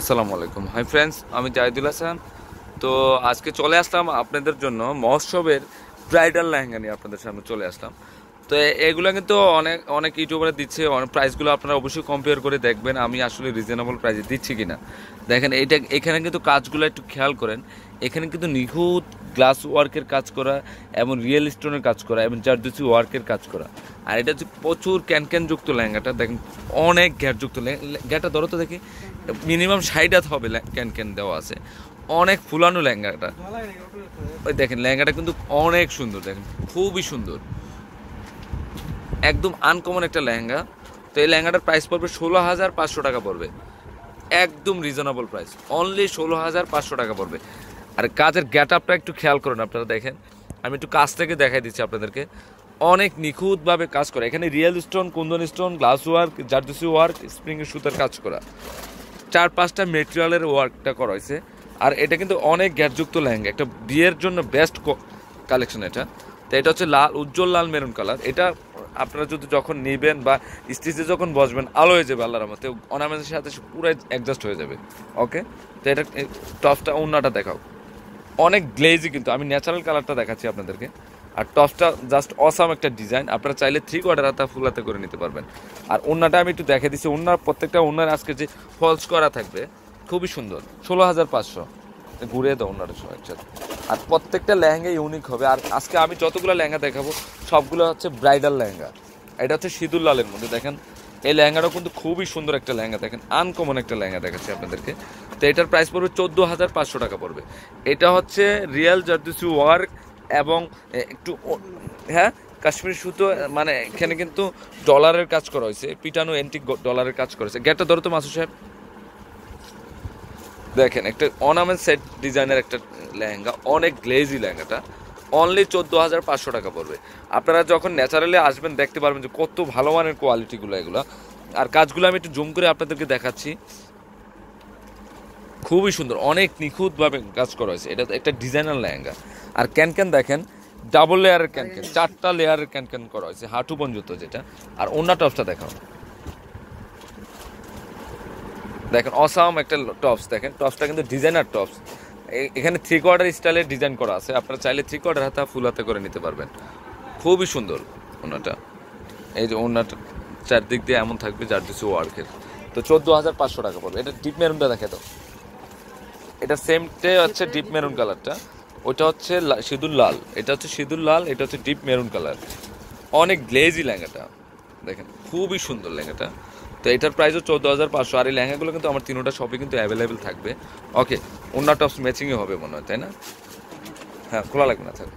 আসসালামু আলাইকুম। Hi friends আমি জাহিদুল হাসান। তো আজকে চলে আসলাম আপনাদের জন্য মহোৎসবের ব্রাইডাল লেহেঙ্গা নিয়ে আপনাদের সামনে চলে আসলাম। তো এগুলো কিন্তু অনেক অনেক ইউটিউবারে দিচ্ছে, অনেক প্রাইসগুলো আপনারা অবশ্যই কম্পেয়ার করে দেখবেন, আমি আসলে রিজনেবল প্রাইসে দিচ্ছি কি না দেখেন, এইটা এখানে কিন্তু কাজগুলো একটু খেয়াল করেন। এখানে কিন্তু নিখুঁত গ্লাস ওয়ার্কের কাজ করা এবং রিয়েল স্টোনের কাজ করা এবং জারদুসি ওয়ার্কের কাজ করা। আর এটা হচ্ছে প্রচুর ক্যানক্যান যুক্ত লেহেঙ্গাটা। দেখেন, অনেক ঘ্যাটযুক্ত ঘ্যাটা ধরো তো দেখি। মিনিমাম ষাট হাত হবে ক্যান ক্যান দেওয়া আছে। অনেক ফুলানো লেহেঙ্গাটা। ওই দেখেন, লেহেঙ্গাটা কিন্তু অনেক সুন্দর, দেখেন, খুবই সুন্দর। একদম আনকমন একটা লেহেঙ্গা। তো এই লেহেঙ্গাটার প্রাইস পড়বে ষোলো হাজার পাঁচশো টাকা পড়বে। একদম রিজনেবল প্রাইস অনলি ষোলো হাজার পাঁচশো টাকা পড়বে। আর কাজের গ্যাট আপটা একটু খেয়াল করুন আপনারা দেখেন। আমি একটু কাজ থেকে দেখাই দিচ্ছি আপনাদেরকে। অনেক নিখুঁতভাবে কাজ করা। এখানে real stone kundan stone glass work zardozi work spring সুতার কাজ করা। চার পাঁচটা মেটেরিয়ালের ওয়ার্কটা করা হয়েছে। আর এটা কিন্তু অনেক গ্যাটযুক্ত লেহেঙ্গা। একটা বিয়ের জন্য বেস্ট কালেকশন এটা। তো এটা হচ্ছে লাল, উজ্জ্বল লাল মেরুন কালার এটা আপনারা যদি যখন নেবেন বা স্টেজে যখন বসবেন, আলো হয়ে যাবে আল্লাহর মতে অর্নামেন্টের সাথে পুরো অ্যাডজাস্ট হয়ে যাবে। ওকে তো এটা টপসটা অন্যটা দেখাও। অনেক গ্লেজি কিন্তু। আমি ন্যাচারাল কালারটা দেখাচ্ছি আপনাদেরকে। আর টপসটা জাস্ট অসাম একটা ডিজাইন আপনারা চাইলে থ্রি কোয়ার্টার হাতা ফুল হাতে করে নিতে পারবেন। আর ওন্নাটা আমি একটু দেখে দিচ্ছি। ওনার প্রত্যেকটা ওন্নার আজকে যে ফলস করা থাকবে, খুবই সুন্দর। ষোলো হাজার পাঁচশো। ঘুরে দাও ওনার একসাথে। আর প্রত্যেকটা লেহেঙ্গা ইউনিক হবে। আর আজকে আমি যতগুলো লেহেঙ্গা দেখাবো, সবগুলো হচ্ছে ব্রাইডাল লেহেঙ্গা। এটা হচ্ছে সিঁদুর লালের মধ্যে। দেখেন, এই লেহেঙ্গাটাও কিন্তু খুবই সুন্দর একটা লেহেঙ্গা। দেখেন আনকমন একটা লেহেঙ্গা দেখাচ্ছি আপনাদেরকে। তো এটার প্রাইস পড়বে চোদ্দ হাজার পাঁচশো টাকা পড়বে। এটা হচ্ছে রিয়েল জার্দিসি ওয়ার্ক এবং একটু হ্যাঁ কাশ্মীর সুতো মানে এখানে কিন্তু ডলারের কাজ করা হয়েছে, পিটানো অ্যান্টিক ডলারের কাজ করেছে গেটটা ধরো তো মাসু সাহেব। দেখেন, একটা অনামেন্ট সেট ডিজাইনের একটা লেহেঙ্গা, অনেক গ্লেজি লেহেঙ্গাটা। অনলি চোদ্দ হাজার পাঁচশো টাকা পড়বে। আপনারা যখন ন্যাচারালি আসবেন, দেখতে পারবেন যে কত ভালো মানের কোয়ালিটিগুলো এগুলো। আর কাজগুলো আমি একটু জুম করে আপনাদেরকে দেখাচ্ছি। খুবই সুন্দর, অনেক নিখুঁতভাবে কাজ করা হয়েছে। এটা একটা ডিজাইনার লেহেঙ্গা। আর ক্যান ক্যান দেখেন ডাবল লেয়ারের ক্যান ক্যান চারটা লেয়ারের ক্যান ক্যান করা হয়েছে, হাঁটু পর্যন্ত যেটা। আর অন্য টপসটা দেখাও। দেখেন, অসাম একটা টপস, দেখেন, টপসটা কিন্তু ডিজাইনার টপস। এখানে থ্রি কোয়ার্টার স্টাইলে ডিজাইন করা আছে, আপনারা চাইলে থ্রি কোয়ার্টার হাতা ফুল হাতে করে নিতে পারবেন। খুবই সুন্দর ওনাটা। এই যে ওনাটা চারদিক দিয়ে এমন থাকবে যার কিছু ওয়ার্কের তো চোদ্দ হাজার পাঁচশো টাকা পড়বে। এটা ডিপ মেরুনটা দেখে তো এটা সেমটে হচ্ছে ডিপ মেরুন কালারটা ওটা হচ্ছে সিঁদুর লাল। এটা হচ্ছে সিঁদুর লাল, এটা হচ্ছে ডিপ মেরুন কালার অনেক গ্লেজি লেহেঙ্গাটা। দেখেন, খুবই সুন্দর লেহেঙ্গাটা। তো এটার প্রাইসও চোদ্দ হাজার পাঁচশো। আর এই লেহেঙ্গাগুলো কিন্তু আমার তিনোটা শপে কিন্তু অ্যাভেলেবেল থাকবে। ওকে অন্য টপস ম্যাচিংয়ে হবে মনে হয়, তাই না? হ্যাঁ খোলা লাগবে না, থাক।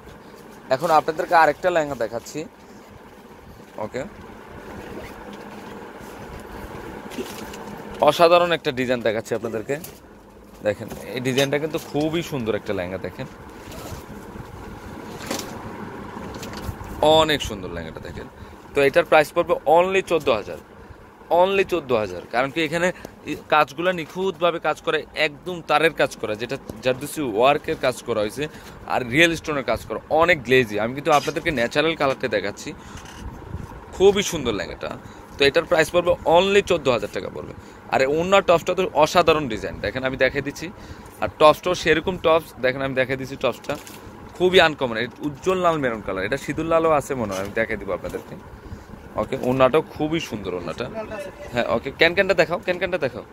এখন আপনাদেরকে আরেকটা লেহেঙ্গা দেখাচ্ছি। ওকে অসাধারণ একটা ডিজাইন দেখাচ্ছি আপনাদেরকে। দেখেন, এই ডিজাইনটা কিন্তু খুবই সুন্দর একটা লেহেঙ্গা, দেখেন। অনেক সুন্দর লেহেঙ্গাটা, দেখেন। তো এটার প্রাইস পড়বে অনলি চোদ্দ হাজার। অনলি চোদ্দ হাজার। কারণ কি এখানে কাজগুলো নিখুঁতভাবে কাজ করে, একদম তারের কাজ করা, যেটা জারদুসি ওয়ার্কের কাজ করা হয়েছে, আর রিয়েল স্টোনের কাজ করা, অনেক গ্লেজি আমি কিন্তু আপনাদেরকে ন্যাচারাল কালারটা দেখাচ্ছি। খুবই সুন্দর লেহেঙ্গাটা। তো এটার প্রাইস পড়বে অনলি চোদ্দ হাজার টাকা পড়বে। আর অন্য টপসটা তো অসাধারণ ডিজাইন। দেখেন আমি দেখে দিচ্ছি। আর টপসটাও সেরকম টপস, দেখেন আমি দেখে দিচ্ছি টপসটা। খুবই আনকমন উজ্জ্বল লাল মেরুন কালার এটা সিঁদুর লালও আছে মনে হয়, আমি দেখে দিব আপনাদেরকে। ওকে ওনাটাও খুবই সুন্দর ওনাটা হ্যাঁ ওকে ক্যান ক্যানটা দেখাও ক্যান ক্যানটা দেখাও।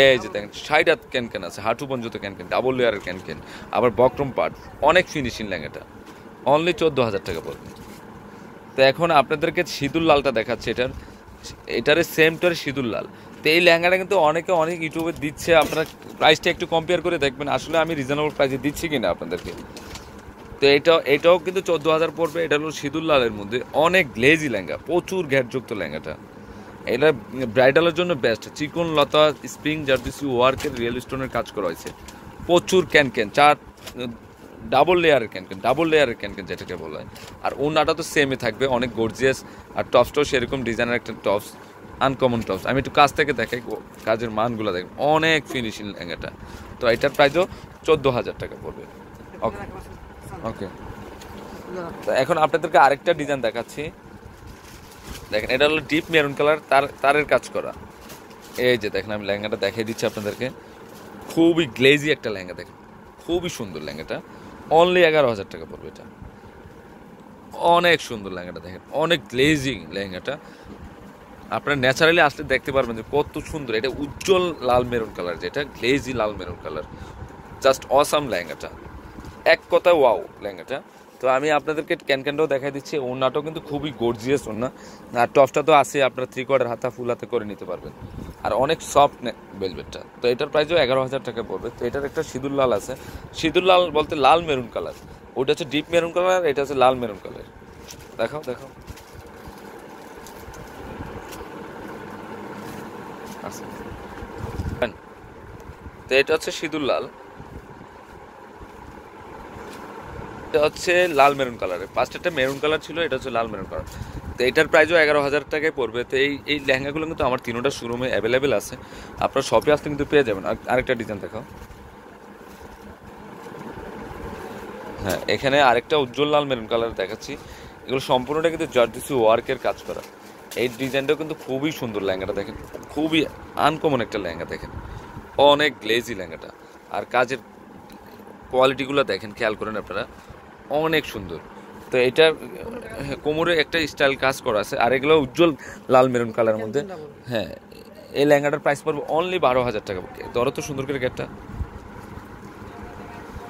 এই যে দেখেন, সাইড হাত ক্যান ক্যান আছে, হাঁটু পর্যন্ত ক্যান ক্যান ডাবল লেয়ারের ক্যান ক্যান আবার বক্রম পার্ট অনেক ফিনিশিং লেহেঙ্গাটা অনলি চোদ্দ হাজার টাকা পড়বে। তো এখন আপনাদেরকে সিঁদুর লালটা দেখাচ্ছে, এটার এটারে সেম সেমটার সিঁদুর লাল। তো এই লেহেঙ্গাটা কিন্তু অনেকে অনেক ইউটিউবে দিচ্ছে, আপনারা প্রাইসটা একটু কম্পেয়ার করে দেখবেন, আসলে আমি রিজনেবল প্রাইসে দিচ্ছি কিনা আপনাদেরকে। তো এটা, এটাও কিন্তু চোদ্দ হাজার পড়বে, এটা হলো সিঁদুর লালের মধ্যে, অনেক গ্লেজি লেহেঙ্গা, প্রচুর ঘ্যাটযুক্ত লেহেঙ্গাটা। এটা ব্রাইডালের জন্য বেস্ট চিকন লতা স্প্রিং জার্দিসি ওয়ার্কের রিয়েল স্টোনের কাজ করা হয়েছে। প্রচুর ক্যান ক্যান চার ডাবল লেয়ারের ক্যান ক্যান ডাবল লেয়ারের ক্যান ক্যান যেটাকে বলা হয়। আর ওনাটা তো সেমই থাকবে অনেক গর্জিয়াস আর টপসটাও সেরকম ডিজাইনের একটা টপস আনকমন টপস আমি একটু কাছ থেকে দেখাই কাজের মানগুলো দেখেন অনেক ফিনিশিং ল্যাঙ্গাটা তো এটার প্রাইসও চোদ্দ হাজার টাকা পড়বে। ওকে ওকে তো এখন আপনাদেরকে আরেকটা ডিজাইন দেখাচ্ছি। দেখেন এটা হলো ডিপ মেরুন কালার তার তারের কাজ করা। এই যে দেখেন আমি লেহেঙ্গাটা দেখিয়ে দিচ্ছি আপনাদেরকে। খুবই গ্লেজি একটা লেহেঙ্গা দেখেন। খুবই সুন্দর লেহেঙ্গাটা। অনলি এগারো হাজার টাকা পড়বে এটা। অনেক সুন্দর লেহেঙ্গাটা দেখেন, অনেক গ্লেজিং লেহেঙ্গাটা। আপনারা ন্যাচারালি আসলে দেখতে পারবেন যে কত সুন্দর, এটা উজ্জ্বল লাল মেরুন কালার যেটা গ্লেজি লাল মেরুন কালার জাস্ট অসাম লেহেঙ্গাটা। এক কথায় ওয়াও লেহেঙ্গাটা। তো আমি আপনাদেরকে ক্যানক্যানটাও দেখাই দিচ্ছি। ওনাটাও কিন্তু খুবই গর্জিয়াস ওনা আর টপটা তো আছে, আপনারা থ্রি কোয়ার্টার হাতা ফুল হাতে করে নিতে পারবেন। আর অনেক সফট বেলভেটটা তো এটার প্রাইসও এগারো হাজার টাকা পড়বে। তো এটার একটা সিঁদুর লাল আছে। সিঁদুর লাল বলতে লাল মেরুন কালার ওটা হচ্ছে ডিপ মেরুন কালার এটা হচ্ছে লাল মেরুন কালার দেখাও দেখাও। আচ্ছা। তো এটা হচ্ছে সিঁদুর লাল। এটা হচ্ছে লাল মেরুন কালারের। পাঁচটা মেরুন কালার ছিল, এটা হচ্ছে লাল মেরুন কালার। তো এটার প্রাইসও এগারো হাজার টাকায় পড়বে। তো এই এই লেহেঙ্গাগুলো কিন্তু আমার তিনোটা শোরুমে অ্যাভেলেবেল আছে। আপনার শপে আসতে কিন্তু পেয়ে যাবেন। আর- আরেকটা ডিজাইন দেখাও। হ্যাঁ এখানে আরেকটা উজ্জ্বল লাল মেরুন কালার দেখাচ্ছি। এগুলো সম্পূর্ণটা কিন্তু জার্জিসি ওয়ার্কের কাজ করা। এই ডিজাইনটাও কিন্তু খুবই সুন্দর লেহেঙ্গাটা দেখেন। খুবই আনকমন একটা লেহেঙ্গা দেখেন। অনেক গ্লেজি লেহেঙ্গাটা। আর কাজের কোয়ালিটিগুলো দেখেন, খেয়াল করেন আপনারা। অনেক সুন্দর। তো এটা কোমরে একটা স্টাইল কাজ করা আছে আর এগুলো উজ্জ্বল লাল মেরুন কালারের মধ্যে। হ্যাঁ এই লেহেঙ্গাটার প্রাইস পড়বে অনলি বারো হাজার টাকা। ধরো তো সুন্দর করে গেটটা।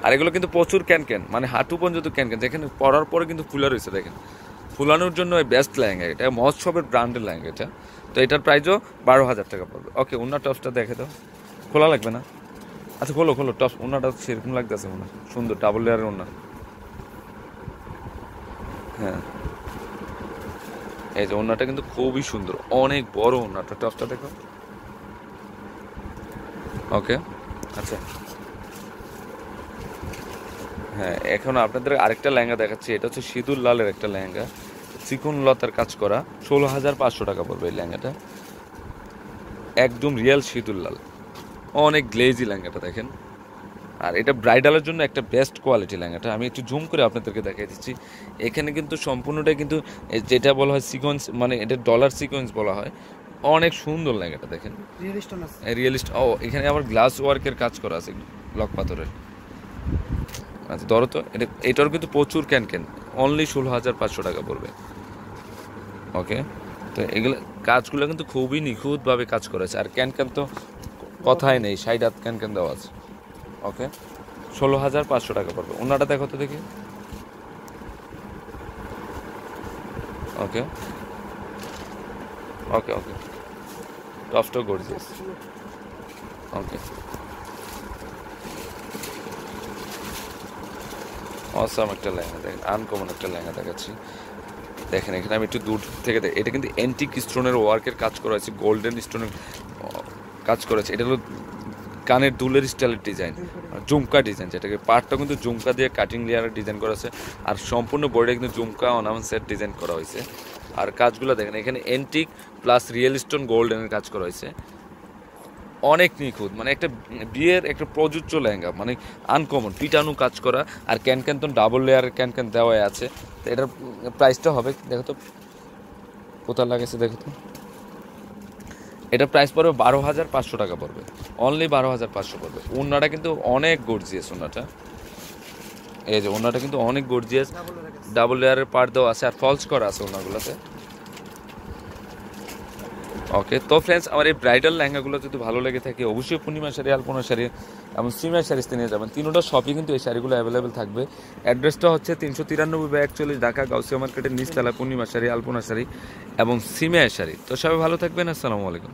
আর এগুলো কিন্তু প্রচুর ক্যান ক্যান মানে হাঁটু পর্যন্ত ক্যান ক্যান। দেখেন পরার পরে কিন্তু ফুলা রয়েছে দেখেন। ফুলানোর জন্য বেস্ট লেহেঙ্গা এটা মহোৎসবের ব্র্যান্ডের লেহেঙ্গা এটা। তো এটার প্রাইসও বারো হাজার টাকা পড়বে। ওকে ওনার টপসটা দেখে দাও। খোলা লাগবে না? আচ্ছা খোলো খোলো টপ ওনাটা সেরকম লাগতেছে মনে হয়। সুন্দর ডাবল লেয়ারের ওনা হ্যাঁ। এই যে ওনাটা কিন্তু খুবই সুন্দর। অনেক বড় ওনাটা টপসটা দেখো। ওকে। আচ্ছা। হ্যাঁ এখন আপনাদের আরেকটা লেহেঙ্গা দেখাচ্ছি। এটা হচ্ছে সিঁদুর লালের একটা লেহেঙ্গা। চিকুন লতার কাজ করা। ষোলো হাজার পাঁচশো টাকা পড়বে এই লেহেঙ্গাটা। একদম রিয়েল সিঁদুর লাল। অনেক গ্লেজি লেহেঙ্গাটা দেখেন। আর এটা ব্রাইডালের জন্য একটা বেস্ট কোয়ালিটি লেহেঙ্গাটা। আমি একটু জুম করে আপনাদেরকে দেখাই দিচ্ছি। এখানে কিন্তু সম্পূর্ণটাই কিন্তু যেটা বলা হয় সিকোয়েন্স মানে এটা ডলার সিকোয়েন্স বলা হয়। অনেক সুন্দর লেহেঙ্গাটা দেখেন। রিয়েলিস্ট ও এখানে আবার গ্লাস ওয়ার্কের কাজ করা আছে ব্লক পাথরের। আচ্ছা ধরো তো এটা এটার কিন্তু প্রচুর ক্যান ক্যান অনলি ষোলো হাজার পাঁচশো টাকা পড়বে। ওকে তো এগুলো কাজগুলো কিন্তু খুবই নিখুঁতভাবে কাজ করেছে। আর ক্যান ক্যান তো কথাই নেই সাইড হাত ক্যান ক্যান দেওয়া আছে। ওকে। ষোলো হাজার পাঁচশো টাকা পড়বে। ওনাটা দেখো তো দেখি। ওকে। ওকে ওকে। টপসটাও গর্জিয়াস ওকে। অসাম একটা লেহেঙ্গা দেখেন। আনকমন একটা লেহেঙ্গা দেখাচ্ছি। দেখেন, এখানে আমি একটু দূর থেকে দেখ এটা কিন্তু অ্যান্টিক স্টোনের ওয়ার্কের কাজ করা আছে গোল্ডেন স্টোনের কাজ করেছে এটা হলো কানের দুলের স্টাইলের ডিজাইন জুমকা ডিজাইন যেটাকে পার্টটা কিন্তু জুমকা দিয়ে কাটিং লেয়ারের ডিজাইন করা আছে, আর সম্পূর্ণ বডিটা কিন্তু জুমকা অনামেন্ট সেট ডিজাইন করা হয়েছে। আর কাজগুলো দেখেন, এখানে অ্যান্টিক প্লাস রিয়েল স্টোন গোল্ডেনের কাজ করা হয়েছে। অনেক নিখুঁত মানে একটা বিয়ের একটা প্রযোজ্য লেহেঙ্গা মানে আনকমন পিটানো কাজ করা, আর ক্যান ক্যান তো ডাবল লেয়ারের ক্যান ক্যান দেওয়াই আছে। তো এটার প্রাইসটা হবে, দেখো তো, কোথায় লাগাইছে দেখো তো। এটার প্রাইস পড়বে বারো হাজার পাঁচশো টাকা পড়বে। অনলি বারো হাজার পাঁচশো পড়বে। ওনাটা কিন্তু অনেক গর্জিয়াস ওনাটা এই যে ওনাটা কিন্তু অনেক গর্জিয়াস ডাবল লেয়ারের পার্ট দেওয়া আছে আর ফলস করা আছে ওনাগুলোতে ওকে তো ফ্রেন্ডস আমার এই ব্রাইডাল লেহেঙ্গাগুলো যদি ভালো লেগে থাকে, অবশ্যই পূর্ণিমা শাড়ি আলপনা শাড়ি, এবং সিমিয়া শাড়িতে নিয়ে যাবেন। তিনোটা শপই কিন্তু এই শাড়িগুলো অ্যাভেলেবেল থাকবে। অ্যাড্রেসটা হচ্ছে তিনশো তিরানব্বই বা একচল্লিশ ঢাকা গাউসিয়া মার্কেটের নিচতলা পূর্ণিমা শাড়ি, আলপনা শাড়ি এবং সিমিয়া শাড়ি। তো সবাই ভালো থাকবেন, আসসালামু আলাইকুম।